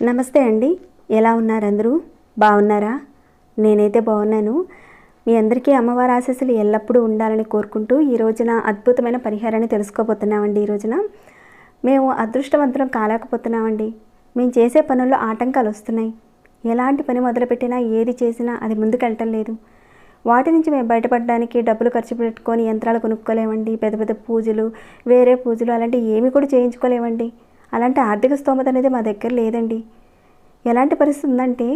నమస్తే అండి. ఎలా ఉన్నారు అందరూ? బాగున్నారా? నేనైతే బాగున్నాను. మీ అందరికీ అమ్మవారి ఆశీస్సులు ఎల్లప్పుడూ ఉండాలని కోరుకుంటూ ఈ రోజున అద్భుతమైన పరిహారాన్ని తెలుసుకోబోతున్నామండి ఈ రోజున. మేము అదృష్టవంతులం కాలేకపోతున్నామండి. మేము చేసే పనుల్లో ఆటంకాలు వస్తున్నాయి. ఎలాంటి పని మొదలుపెట్టినా ఏది చేసినా అది ముందుకెళ్ళటం లేదు. వాటి నుంచి మేము బయటపడడానికి డబ్బులు ఖర్చు పెట్టుకొని యంత్రాలు కొనుక్కోలేమండి. పెద్ద పెద్ద పూజలు వేరే పూజలు అలాంటివి ఏమి కూడా చేయించుకోలేమండి. అలాంటి ఆర్థిక స్తోమత అనేది మా దగ్గర లేదండి. ఎలాంటి పరిస్థితి ఉందంటే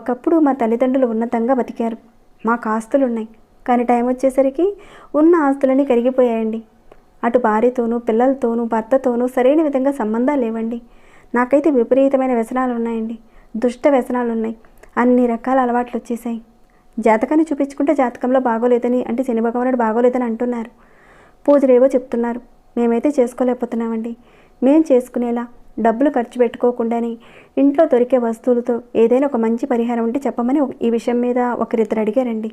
ఒకప్పుడు మా తల్లిదండ్రులు ఉన్నతంగా బతికారు. మాకు ఆస్తులున్నాయి. కానీ టైం వచ్చేసరికి ఉన్న ఆస్తులన్నీ కరిగిపోయాయండి. అటు భార్యతోనూ పిల్లలతోనూ భర్తతోనూ సరైన విధంగా సంబంధాలు లేవండి. నాకైతే విపరీతమైన వ్యసనాలు ఉన్నాయండి దుష్ట వ్యసనాలు ఉన్నాయి అన్ని రకాల అలవాట్లు వచ్చేసాయి జాతకాన్ని చూపించుకుంటే జాతకంలో బాగోలేదని అంటే శని భగవానుడు బాగోలేదని అంటున్నారు. పూజలేవో చెప్తున్నారు. మేమైతే చేసుకోలేకపోతున్నామండి. మేం చేసుకునేలా డబ్బులు ఖర్చు పెట్టుకోకుండానే ఇంట్లో దొరికే వస్తువులతో ఏదైనా ఒక మంచి పరిహారం ఉంటే చెప్పమని ఈ విషయం మీద ఒకరిద్దరు అడిగారండి.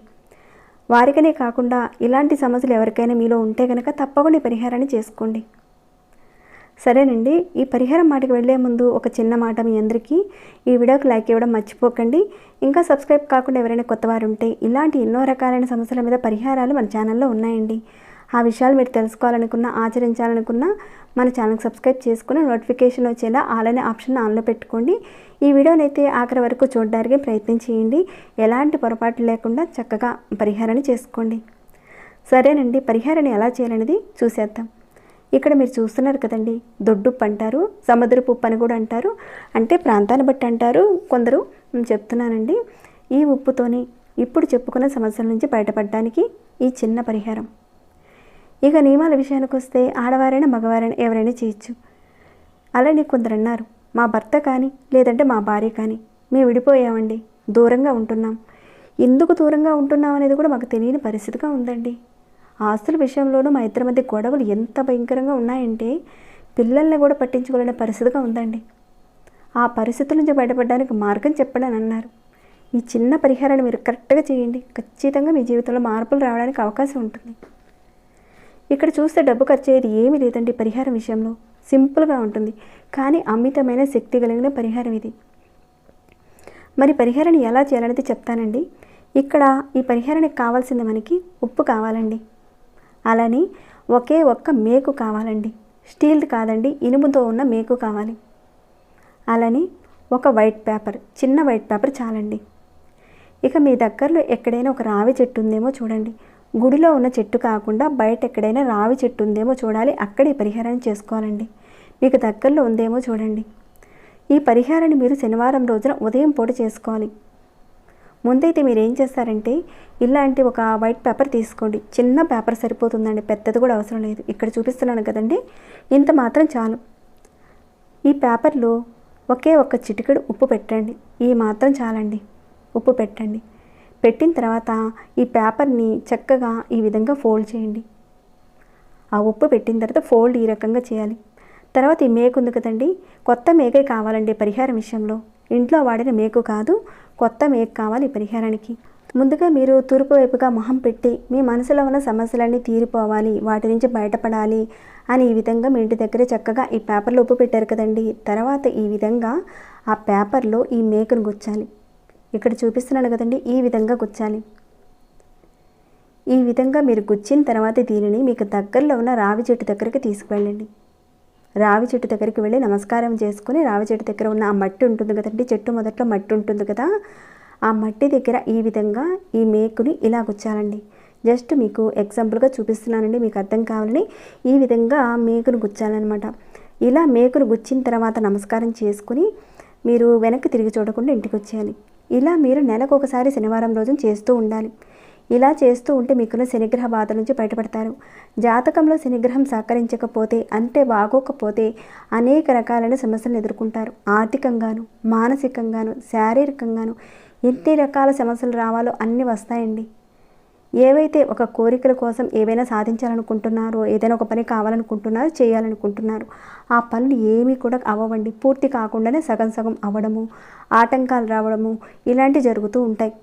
వారికనే కాకుండా ఇలాంటి సమస్యలు ఎవరికైనా మీలో ఉంటే కనుక తప్పకుండా పరిహారాన్ని చేసుకోండి. సరేనండి ఈ పరిహారం మాటకి వెళ్ళే ముందు ఒక చిన్న మాట మీ అందరికీ. ఈ వీడియోకి లైక్ ఇవ్వడం మర్చిపోకండి. ఇంకా సబ్స్క్రైబ్ కాకుండా ఎవరైనా కొత్త వారు ఉంటే ఇలాంటి ఎన్నో రకాలైన సమస్యల మీద పరిహారాలు మన ఛానల్లో ఉన్నాయండి. ఆ విషయాలు మీరు తెలుసుకోవాలనుకున్నా ఆచరించాలనుకున్నా మన ఛానల్కి సబ్స్క్రైబ్ చేసుకుని నోటిఫికేషన్ వచ్చేలా ఆలనే ఆప్షన్ ఆన్లో పెట్టుకోండి. ఈ వీడియోని అయితే ఆఖరి వరకు చూడడానికి ప్రయత్నం చేయండి. ఎలాంటి పొరపాటు లేకుండా చక్కగా పరిహారాన్ని చేసుకోండి. సరేనండి పరిహారాన్ని ఎలా చేయాలనేది చూసేద్దాం. ఇక్కడ మీరు చూస్తున్నారు కదండి దొడ్డుప్పు అంటారు సముద్రపు ఉప్పు అని కూడా అంటారు అంటే ప్రాంతాన్ని బట్టి అంటారు కొందరు. చెప్తున్నానండి ఈ ఉప్పుతోని ఇప్పుడు చెప్పుకున్న సమస్యల నుంచి బయటపడడానికి ఈ చిన్న పరిహారం. ఇక నియమాల విషయానికి వస్తే ఆడవారైనా మగవారైనా ఎవరైనా చేయొచ్చు. అలానే కొందరు అన్నారు మా భర్త కానీ లేదంటే మా భార్య కానీ మేము విడిపోయామండి దూరంగా ఉంటున్నాం. ఎందుకు దూరంగా ఉంటున్నాం అనేది కూడా మాకు తెలియని పరిస్థితిగా ఉందండి. ఆస్తుల విషయంలోనూ మా ఇద్దరి మధ్య గొడవలు ఎంత భయంకరంగా ఉన్నాయంటే పిల్లల్ని కూడా పట్టించుకోలేని పరిస్థితిగా ఉందండి. ఆ పరిస్థితుల నుంచి బయటపడడానికి మార్గం చెప్పండి అన్నారు. ఈ చిన్న పరిహారాన్ని మీరు కరెక్ట్గా చేయండి. ఖచ్చితంగా మీ జీవితంలో మార్పులు రావడానికి అవకాశం ఉంటుంది. ఇక్కడ చూస్తే డబ్బు ఖర్చు అయ్యేది ఏమీ లేదండి పరిహారం విషయంలో. సింపుల్గా ఉంటుంది. కానీ అమితమైన శక్తి కలిగిన పరిహారం ఇది. మరి పరిహారాన్ని ఎలా చేయాలనేది చెప్తానండి. ఇక్కడ ఈ పరిహారానికి కావాల్సింది మనకి ఉప్పు కావాలండి. అలానే ఒకే ఒక్క మేకు కావాలండి. స్టీల్ది కాదండి ఇనుముతో ఉన్న మేకు కావాలి. అలానే ఒక వైట్ పేపర్ చిన్న వైట్ పేపర్ చాలండి. ఇక మీ దగ్గరలో ఎక్కడైనా ఒక రావి చెట్టు ఉందేమో చూడండి. గుడిలో ఉన్న చెట్టు కాకుండా బయట ఎక్కడైనా రావి చెట్టు ఉందేమో చూడాలి. అక్కడే పరిహారం పరిహారాన్ని చేసుకోవాలండి. మీకు దగ్గరలో ఉందేమో చూడండి. ఈ పరిహారాన్ని మీరు శనివారం రోజున ఉదయం పూట చేసుకోవాలి. ముందైతే మీరు ఏం చేస్తారంటే ఇలాంటి ఒక వైట్ పేపర్ తీసుకోండి. చిన్న పేపర్ సరిపోతుందండి. పెద్దది కూడా అవసరం లేదు. ఇక్కడ చూపిస్తున్నాను కదండి. ఇంత మాత్రం చాలు. ఈ పేపర్లో ఒకే ఒక్క చిటికెడు ఉప్పు పెట్టండి. ఈ మాత్రం చాలండి. ఉప్పు పెట్టండి. పెట్టిన తర్వాత ఈ పేపర్ని చక్కగా ఈ విధంగా ఫోల్డ్ చేయండి. ఆ ఉప్పు పెట్టిన తర్వాత ఫోల్డ్ ఈ రకంగా చేయాలి. తర్వాత ఈ మేకు ఉంది కదండి కొత్త మేకే కావాలండి పరిహారం విషయంలో. ఇంట్లో వాడిన మేకు కాదు కొత్త మేకు కావాలి ఈ పరిహారానికి. ముందుగా మీరు తూర్పు వైపుగా మొహం పెట్టి మీ మనసులో ఉన్న సమస్యలన్నీ తీరిపోవాలి వాటి నుంచి బయటపడాలి అని ఈ విధంగా మీ ఇంటి దగ్గరే చక్కగా ఈ పేపర్లో ఉప్పు పెట్టారు కదండి. తర్వాత ఈ విధంగా ఆ పేపర్లో ఈ మేకను గుచ్చాలి. ఇక్కడ చూపిస్తున్నాను కదండి ఈ విధంగా గుచ్చాలి. ఈ విధంగా మీరు గుచ్చిన తర్వాత దీనిని మీకు దగ్గరలో ఉన్న రావి చెట్టు దగ్గరికి తీసుకువెళ్ళండి. రావి చెట్టు దగ్గరికి వెళ్ళి నమస్కారం చేసుకుని రావి చెట్టు దగ్గర ఉన్న ఆ మట్టి ఉంటుంది కదండి చెట్టు మొదట్లో మట్టి ఉంటుంది కదా ఆ మట్టి దగ్గర ఈ విధంగా ఈ మేకుని ఇలా గుచ్చాలండి. జస్ట్ మీకు ఎగ్జాంపుల్గా చూపిస్తున్నానండి మీకు అర్థం కావాలని ఈ విధంగా మేకును గుచ్చాలన్నమాట. ఇలా మేకును గుచ్చిన తర్వాత నమస్కారం చేసుకుని మీరు వెనక్కి తిరిగి చూడకుండా ఇంటికి వచ్చేయాలి. ఇలా మీరు నెలకు ఒకసారి శనివారం రోజున చేస్తూ ఉండాలి. ఇలా చేస్తూ ఉంటే మీకున్న శనిగ్రహ బాధ నుంచి బయటపడతారు. జాతకంలో శనిగ్రహం సహకరించకపోతే అంటే బాగోకపోతే అనేక రకాలైన సమస్యలను ఎదుర్కొంటారు. ఆర్థికంగాను మానసికంగాను శారీరకంగాను ఎన్ని రకాల సమస్యలు రావాలో అన్నీ వస్తాయండి. ఏవైతే ఒక కోరికల కోసం ఏవైనా సాధించాలనుకుంటున్నారో ఏదైనా ఒక పని కావాలనుకుంటున్నారో చేయాలనుకుంటున్నారు. ఆ పనులు ఏమీ కూడా అవ్వవండి. పూర్తి కాకుండానే సగం సగం అవ్వడము ఆటంకాలు రావడము ఇలాంటివి జరుగుతూ ఉంటాయి.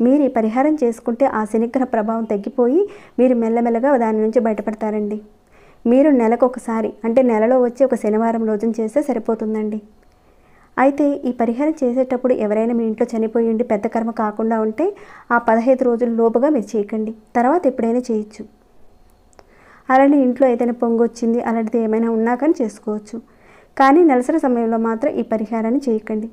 మీరు ఈ పరిహారం చేసుకుంటే ఆ శనిగ్రహ ప్రభావం తగ్గిపోయి మీరు మెల్లమెల్లగా దాని నుంచి బయటపడతారండి. మీరు నెలకు ఒకసారి అంటే నెలలో వచ్చి ఒక శనివారం రోజున చేస్తే సరిపోతుందండి. అయితే ఈ పరిహారం చేసేటప్పుడు ఎవరైనా మీ ఇంట్లో చనిపోయి ఉండి పెద్ద కర్మ కాకుండా ఉంటే ఆ పదహైదు రోజుల లోపుగా మీరు చేయకండి. తర్వాత ఎప్పుడైనా చేయొచ్చు. అలానే ఇంట్లో ఏదైనా పొంగు వచ్చింది అలాంటిది ఏమైనా ఉన్నా కానీ చేసుకోవచ్చు. కానీ నెలసరి సమయంలో మాత్రం ఈ పరిహారాన్ని చేయకండి.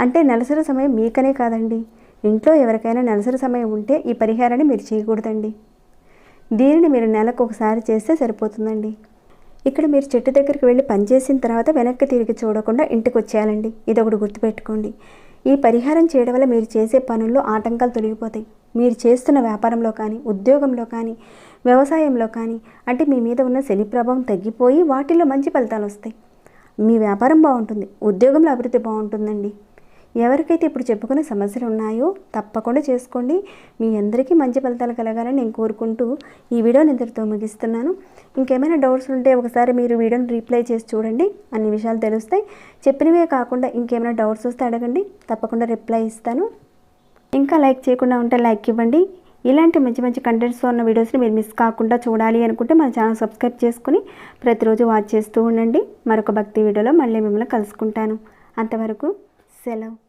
అంటే నెలసరి సమయం మీకనే కాదండి. ఇంట్లో ఎవరికైనా నెలసరి సమయం ఉంటే ఈ పరిహారాన్ని మీరు చేయకూడదండి. దీనిని మీరు నెలకు ఒకసారి చేస్తే సరిపోతుందండి. ఇక్కడ మీరు చెట్టు దగ్గరికి వెళ్ళి పనిచేసిన తర్వాత వెనక్కి తిరిగి చూడకుండా ఇంటికి వచ్చేయాలండి. ఇది ఒకటి గుర్తుపెట్టుకోండి. ఈ పరిహారం చేయడం వల్ల మీరు చేసే పనుల్లో ఆటంకాలు తొలగిపోతాయి. మీరు చేస్తున్న వ్యాపారంలో కానీ ఉద్యోగంలో కానీ వ్యవసాయంలో కానీ అంటే మీ మీద ఉన్న శని ప్రభావం తగ్గిపోయి వాటిల్లో మంచి ఫలితాలు వస్తాయి. మీ వ్యాపారం బాగుంటుంది. ఉద్యోగంలో అభివృద్ధి బాగుంటుందండి. ఎవరికైతే ఇప్పుడు చెప్పుకునే సమస్యలు ఉన్నాయో తప్పకుండా చేసుకోండి. మీ అందరికీ మంచి ఫలితాలు కలగాలని నేను కోరుకుంటూ ఈ వీడియోని ఇద్దరితో ముగిస్తున్నాను. ఇంకేమైనా డౌట్స్ ఉంటే ఒకసారి మీరు వీడియోని రీప్లై చేసి చూడండి. అన్ని విషయాలు తెలుస్తాయి. చెప్పినవే కాకుండా ఇంకేమైనా డౌట్స్ వస్తే అడగండి. తప్పకుండా రిప్లై ఇస్తాను. ఇంకా లైక్ చేయకుండా ఉంటే లైక్ ఇవ్వండి. ఇలాంటి మంచి మంచి కంటెంట్స్తో ఉన్న వీడియోస్ని మీరు మిస్ కాకుండా చూడాలి అనుకుంటే మన ఛానల్ సబ్స్క్రైబ్ చేసుకుని ప్రతిరోజు వాచ్ చేస్తూ ఉండండి. మరొక భక్తి వీడియోలో మళ్ళీ మిమ్మల్ని కలుసుకుంటాను. అంతవరకు సెలవు.